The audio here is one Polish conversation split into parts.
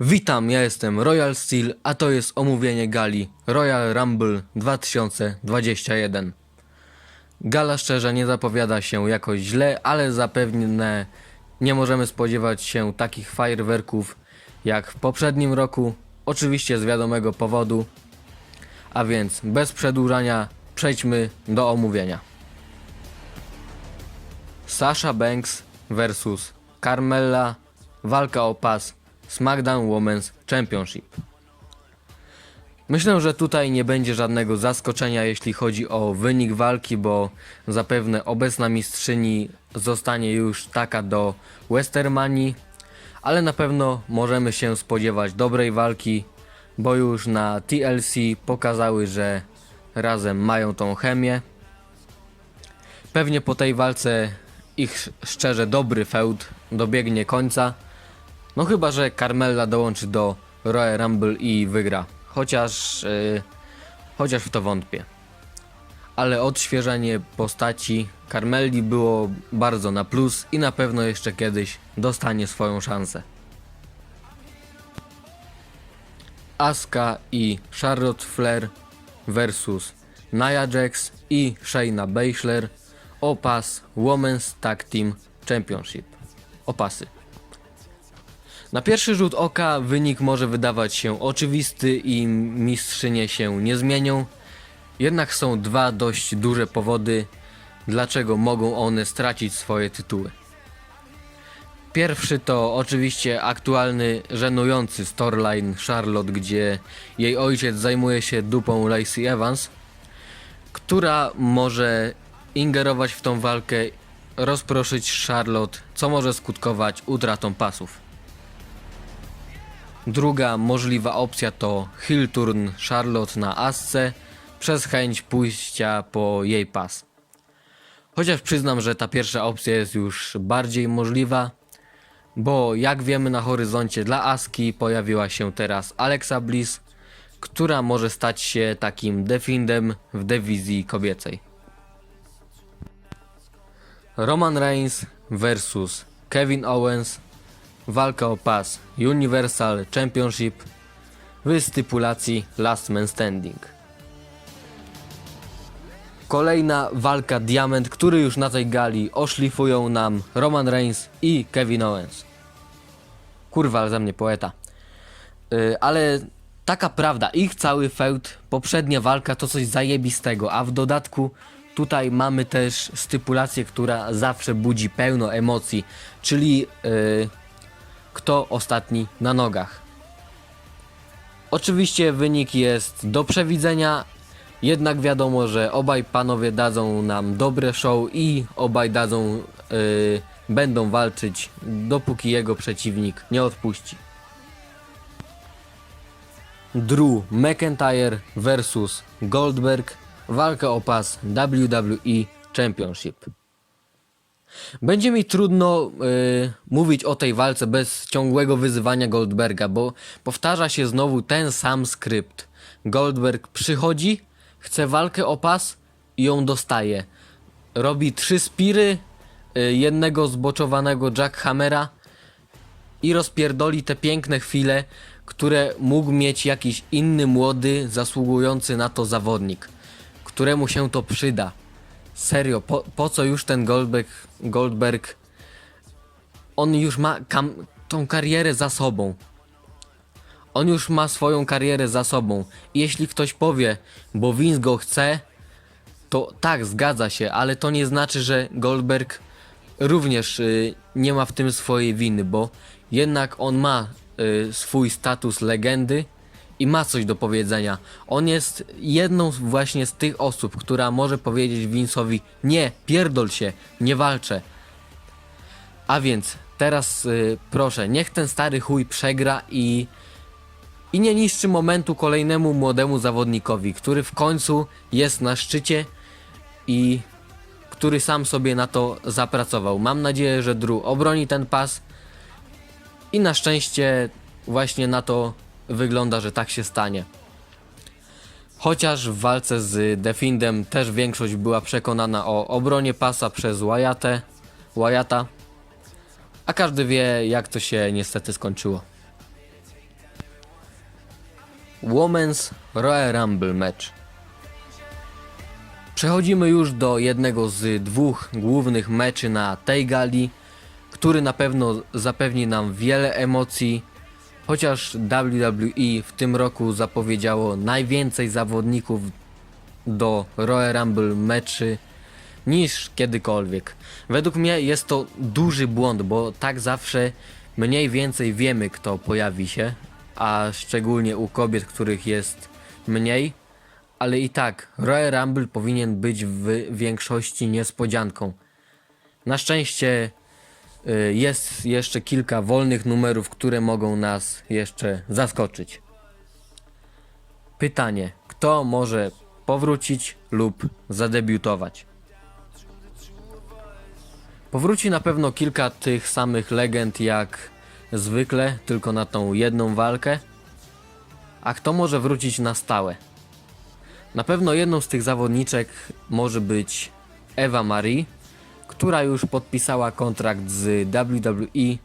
Witam, ja jestem Royal Steel, a to jest omówienie gali Royal Rumble 2021. Gala szczerze nie zapowiada się jakoś źle, ale zapewne nie możemy spodziewać się takich fajerwerków jak w poprzednim roku, oczywiście z wiadomego powodu. A więc bez przedłużania przejdźmy do omówienia. Sasha Banks vs Carmella walka o pas SmackDown Women's Championship. Myślę, że tutaj nie będzie żadnego zaskoczenia, jeśli chodzi o wynik walki, bo zapewne obecna mistrzyni zostanie już taka do Westermanii, ale na pewno możemy się spodziewać dobrej walki, bo już na TLC pokazały, że razem mają tą chemię. Pewnie po tej walce ich szczerze dobry feud dobiegnie końca. No chyba, że Carmella dołączy do Royal Rumble i wygra. Chociaż, yy, chociaż w to wątpię. Ale odświeżenie postaci Carmelli było bardzo na plus i na pewno jeszcze kiedyś dostanie swoją szansę. Asuka i Charlotte Flair versus Nia Jax i Shayna Baszler o pas Women's Tag Team Championship. O pasy. Na pierwszy rzut oka wynik może wydawać się oczywisty i mistrzynie się nie zmienią, jednak są dwa dość duże powody, dlaczego mogą one stracić swoje tytuły. Pierwszy to oczywiście aktualny, żenujący storyline Charlotte, gdzie jej ojciec zajmuje się dupą Lacey Evans, która może ingerować w tą walkę, rozproszyć Charlotte, co może skutkować utratą pasów. Druga możliwa opcja to heel turn Charlotte na Asce przez chęć pójścia po jej pas. Chociaż przyznam, że ta pierwsza opcja jest już bardziej możliwa, bo jak wiemy na horyzoncie dla Aski pojawiła się teraz Alexa Bliss, która może stać się takim defindem w dywizji kobiecej. Roman Reigns versus Kevin Owens walka o pas Universal Championship w stypulacji Last Man Standing. Kolejna walka diament, który już na tej gali oszlifują nam Roman Reigns i Kevin Owens. Kurwa, ale mnie poeta. Yy, ale taka prawda, ich cały feud, poprzednia walka to coś zajebistego, a w dodatku tutaj mamy też stypulację, która zawsze budzi pełno emocji, czyli yy, kto ostatni na nogach. Oczywiście wynik jest do przewidzenia, jednak wiadomo, że obaj panowie dadzą nam dobre show i obaj dadzą, yy, będą walczyć, dopóki jego przeciwnik nie odpuści. Drew McIntyre versus Goldberg, walka o pas WWE Championship. Będzie mi trudno y, mówić o tej walce bez ciągłego wyzywania Goldberga, bo powtarza się znowu ten sam skrypt. Goldberg przychodzi, chce walkę o pas i ją dostaje. Robi trzy spiry, y, jednego zboczowanego Jackhammera i rozpierdoli te piękne chwile, które mógł mieć jakiś inny młody, zasługujący na to zawodnik, któremu się to przyda. Serio, po, po co już ten Goldberg, Goldberg? On już ma kam, tą karierę za sobą. On już ma swoją karierę za sobą. Jeśli ktoś powie, bo Vince go chce, to tak, zgadza się, ale to nie znaczy, że Goldberg również y, nie ma w tym swojej winy, bo jednak on ma y, swój status legendy i ma coś do powiedzenia. On jest jedną właśnie z tych osób, która może powiedzieć Vince'owi nie, pierdol się, nie walczę. A więc teraz y, proszę, niech ten stary chuj przegra i i nie niszczy momentu kolejnemu młodemu zawodnikowi, który w końcu jest na szczycie i który sam sobie na to zapracował. Mam nadzieję, że Drew obroni ten pas i na szczęście właśnie na to wygląda, że tak się stanie. Chociaż w walce z Defindem też większość była przekonana o obronie pasa przez Wyattę, Wyatta, a każdy wie jak to się niestety skończyło. Women's Royal Rumble Match. Przechodzimy już do jednego z dwóch głównych meczy na tej gali, który na pewno zapewni nam wiele emocji, chociaż WWE w tym roku zapowiedziało najwięcej zawodników do Royal Rumble meczy niż kiedykolwiek. Według mnie jest to duży błąd, bo tak zawsze mniej więcej wiemy kto pojawi się, a szczególnie u kobiet, których jest mniej, ale i tak Royal Rumble powinien być w większości niespodzianką. Na szczęście jest jeszcze kilka wolnych numerów, które mogą nas jeszcze zaskoczyć. Pytanie: kto może powrócić lub zadebiutować? Powróci na pewno kilka tych samych legend jak zwykle, tylko na tą jedną walkę. A kto może wrócić na stałe? Na pewno jedną z tych zawodniczek może być Ewa Marie, która już podpisała kontrakt z WWE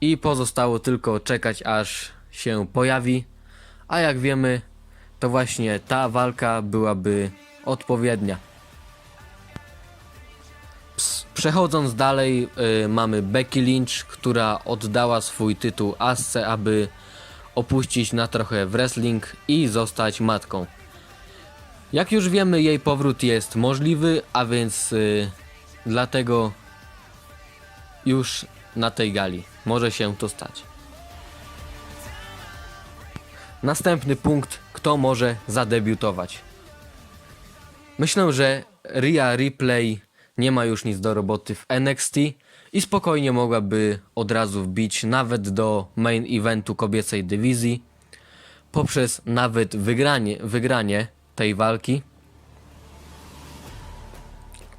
i pozostało tylko czekać aż się pojawi. A jak wiemy, to właśnie ta walka byłaby odpowiednia. Przechodząc dalej, y, mamy Becky Lynch, która oddała swój tytuł Asce, aby opuścić na trochę wrestling i zostać matką. Jak już wiemy, jej powrót jest możliwy, a więc y, dlatego już na tej gali może się to stać. Następny punkt, kto może zadebiutować. Myślę, że Rhea Ripley nie ma już nic do roboty w NXT i spokojnie mogłaby od razu wbić nawet do main eventu kobiecej dywizji poprzez nawet wygranie, wygranie tej walki.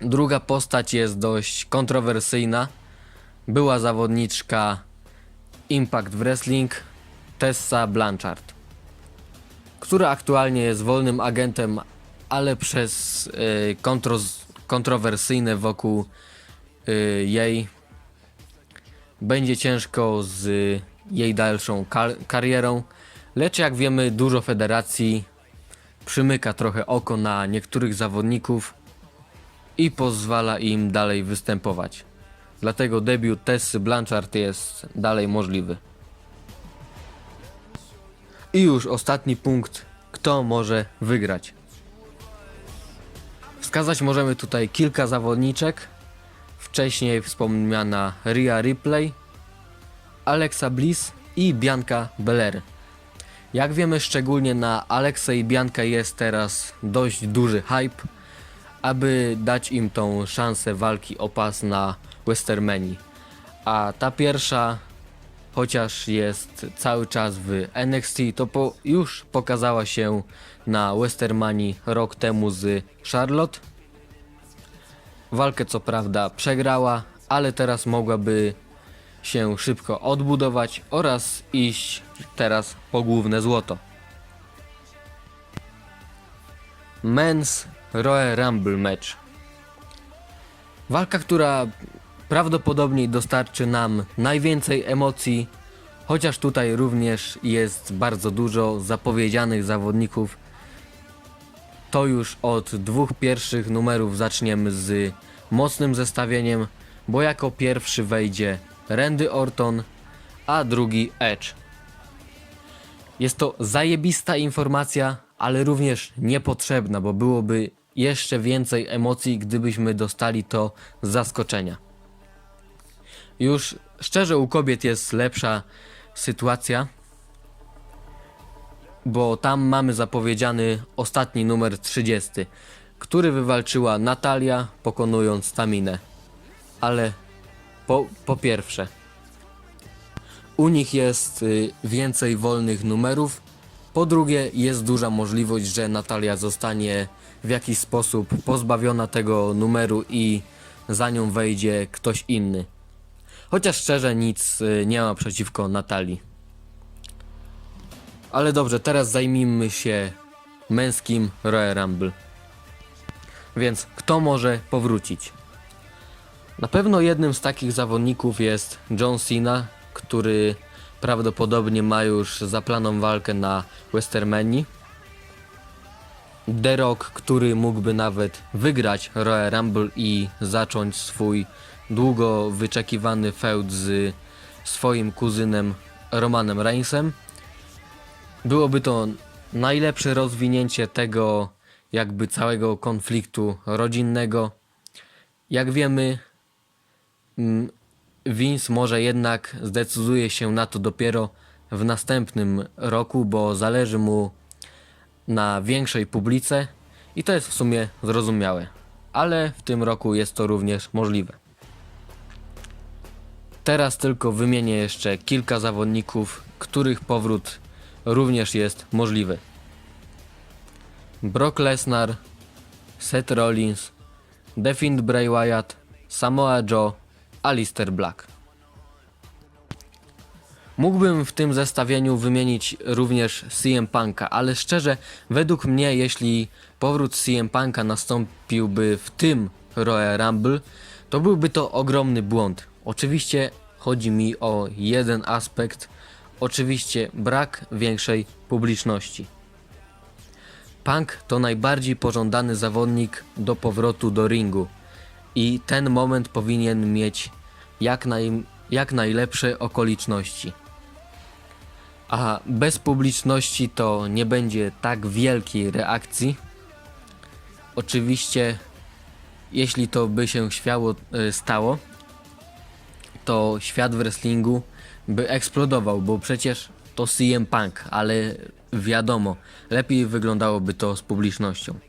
Druga postać jest dość kontrowersyjna. Była zawodniczka Impact Wrestling Tessa Blanchard, która aktualnie jest wolnym agentem, ale przez y, kontrowersyjne wokół y, jej będzie ciężko z jej dalszą kar- karierą. Lecz jak wiemy, dużo federacji przymyka trochę oko na niektórych zawodników i pozwala im dalej występować. Dlatego debiut Tessy Blanchard jest dalej możliwy. I już ostatni punkt. Kto może wygrać? Wskazać możemy tutaj kilka zawodniczek. Wcześniej wspomniana Rhea Ripley, Alexa Bliss i Bianca Belair. Jak wiemy, szczególnie na Alexa i Bianca jest teraz dość duży hype, aby dać im tą szansę walki o pas na Westermanii. A ta pierwsza, chociaż jest cały czas w NXT, to po, już pokazała się na Westermanii rok temu z Charlotte. Walkę co prawda przegrała, ale teraz mogłaby się szybko odbudować oraz iść teraz po główne złoto. Men's Royal Rumble Match. Walka, która prawdopodobnie dostarczy nam najwięcej emocji, chociaż tutaj również jest bardzo dużo zapowiedzianych zawodników. To już od dwóch pierwszych numerów zaczniemy z mocnym zestawieniem, bo jako pierwszy wejdzie Randy Orton, a drugi Edge. Jest to zajebista informacja, ale również niepotrzebna, bo byłoby jeszcze więcej emocji, gdybyśmy dostali to z zaskoczenia. Już szczerze u kobiet jest lepsza sytuacja, bo tam mamy zapowiedziany ostatni numer 30, który wywalczyła Natalia pokonując Taminę. Ale po, po pierwsze, u nich jest y, więcej wolnych numerów. Po drugie, jest duża możliwość, że Natalia zostanie w jakiś sposób pozbawiona tego numeru i za nią wejdzie ktoś inny. Chociaż szczerze nic y, nie ma przeciwko Natalii. Ale dobrze, teraz zajmijmy się męskim Royal Rumble. Więc kto może powrócić? Na pewno jednym z takich zawodników jest John Cena, który prawdopodobnie ma już zaplaną walkę na Westermanii. The Rock, który mógłby nawet wygrać Royal Rumble i zacząć swój długo wyczekiwany feud z swoim kuzynem Romanem Reignsem. Byłoby to najlepsze rozwinięcie tego jakby całego konfliktu rodzinnego. Jak wiemy, mm, Vince może jednak zdecyduje się na to dopiero w następnym roku, bo zależy mu na większej publice i to jest w sumie zrozumiałe. Ale w tym roku jest to również możliwe. Teraz tylko wymienię jeszcze kilka zawodników, których powrót również jest możliwy. Brock Lesnar, Seth Rollins, The Fiend Bray Wyatt, Samoa Joe, Alistair Black. Mógłbym w tym zestawieniu wymienić również CM Punka, ale szczerze, według mnie, jeśli powrót CM Punka nastąpiłby w tym Royal Rumble, to byłby to ogromny błąd. Oczywiście chodzi mi o jeden aspekt, oczywiście brak większej publiczności. Punk to najbardziej pożądany zawodnik do powrotu do ringu i ten moment powinien mieć jak, naj, jak najlepsze okoliczności. A bez publiczności to nie będzie tak wielkiej reakcji. Oczywiście, jeśli to by się świało, e, stało, to świat wrestlingu by eksplodował, bo przecież to CM Punk, ale wiadomo, lepiej wyglądałoby to z publicznością.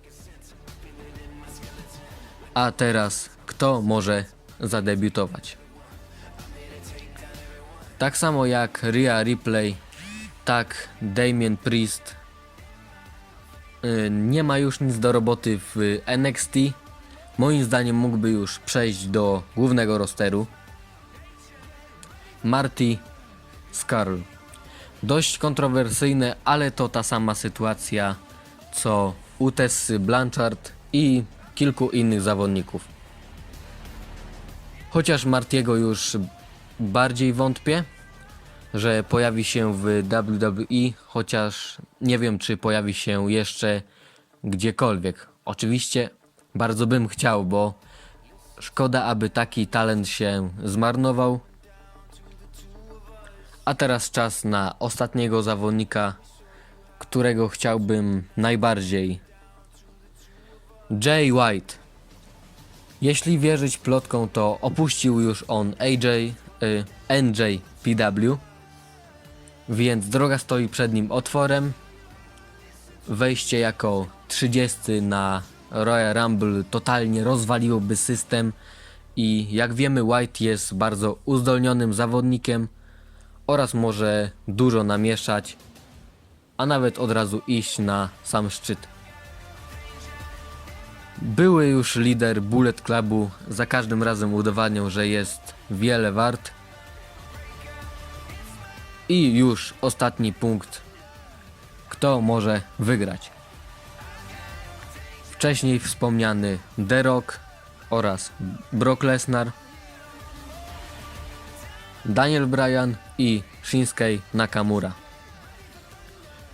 A teraz, kto może zadebiutować? Tak samo jak Rhea Ripley, tak Damien Priest y, nie ma już nic do roboty w NXT. Moim zdaniem mógłby już przejść do głównego rosteru. Marty Scarl. Dość kontrowersyjne, ale to ta sama sytuacja co u Tessy Blanchard i kilku innych zawodników. Chociaż Martiego już bardziej wątpię, że pojawi się w WWE, chociaż nie wiem, czy pojawi się jeszcze gdziekolwiek. Oczywiście bardzo bym chciał, bo szkoda, aby taki talent się zmarnował. A teraz czas na ostatniego zawodnika, którego chciałbym najbardziej. Jay White. Jeśli wierzyć plotkom, to opuścił już on AJ, y, NJPW, więc droga stoi przed nim otworem. Wejście jako 30 na Royal Rumble totalnie rozwaliłoby system i jak wiemy White jest bardzo uzdolnionym zawodnikiem oraz może dużo namieszać, a nawet od razu iść na sam szczyt. Były już lider Bullet Clubu, za każdym razem udowadniał, że jest wiele wart. I już ostatni punkt. Kto może wygrać? Wcześniej wspomniany The Rock oraz Brock Lesnar, Daniel Bryan i Shinsuke Nakamura.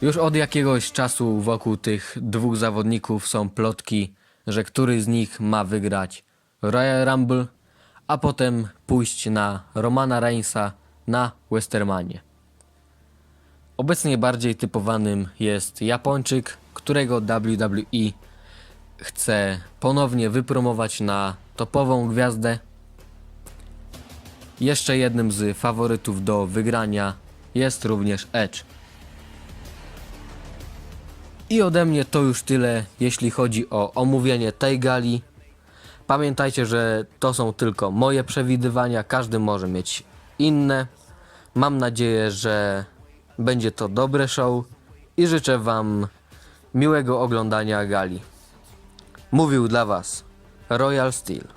Już od jakiegoś czasu wokół tych dwóch zawodników są plotki, że któryś z nich ma wygrać Royal Rumble, a potem pójść na Romana Reignsa na Westermanie. Obecnie bardziej typowanym jest Japończyk, którego WWE chce ponownie wypromować na topową gwiazdę. Jeszcze jednym z faworytów do wygrania jest również Edge. I ode mnie to już tyle, jeśli chodzi o omówienie tej gali. Pamiętajcie, że to są tylko moje przewidywania, każdy może mieć inne. Mam nadzieję, że będzie to dobre show i życzę Wam miłego oglądania gali. Mówił dla Was Royal Steel.